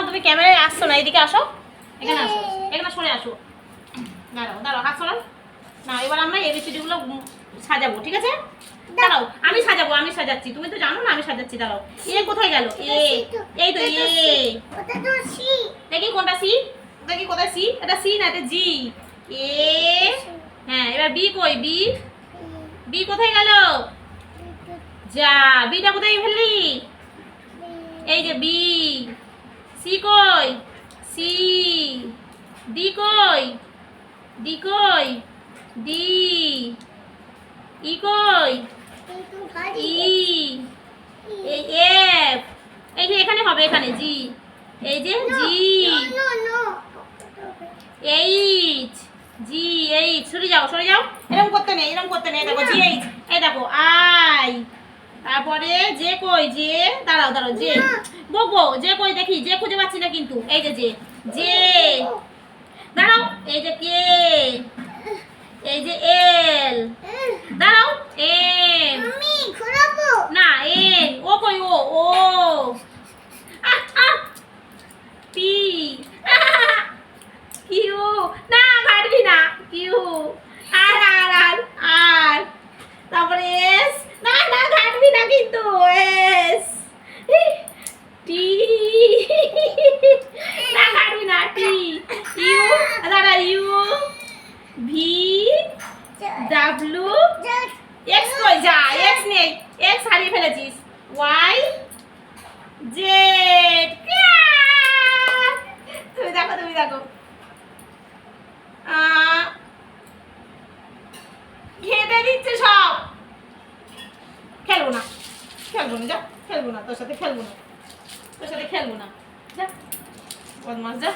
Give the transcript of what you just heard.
তখন তুমি ক্যামেরায় আসছো না এদিকে আসো। এখানে আসো এখানে সরে আসো। দাঁড়াও দাঁড়াও হাত সরাও। না এবার আমরা এবিসিডি গুলো সাজাবো ঠিক আছে? দাঁড়াও আমি সাজাবো আমি সাজাচ্ছি। তুমি তো জানো না আমি সাজাচ্ছি দাঁড়াও। এ কোথায় গেল? এ এই তো এ। ওটা তো সি দেখি কোনটা সি দেখি কোথায় সি এটা সি না এটা জি এ হ্যাঁ এবার বি কই? বি বি কোথায় গেল? যা বিটা কোথায় ফেললি? এই যে বি সি কই? সি। ডি কই? ডি কই? ডি। ই কই? ই। এই এফ। এই যে এখানে হবে এখানে জি। এই যে G. No no H. G H. সরে যাও সরে যাও। এরকম করতে নেই এরকম করতে নেই। দেখো জি এইচ। এই দেখো আই। তারপরে যে কই যে দাঁড়াও দাঁড়াও যে বকবো যে কই দেখি যে খুঁজে পাচ্ছি না কিন্তু এই যে যে যে দাঁড়াও এই যে কে এই যে এল দাঁড়াও এম না এন ও কই ও ও। পি কিউ না কাটবি না কিউ ডাব্লু এক্স কই? যা এক্স নেই। এক্স হারিয়ে ফেলেছিস। ওয়াই জেড তুমি দেখো তুমি দেখো। ঘেঁটে দিচ্ছে সব। খেলব না। খেলব না, যা, খেলব না। তোর সাথে খেলব না। তোর সাথে খেলব না। যা বদমাস যা।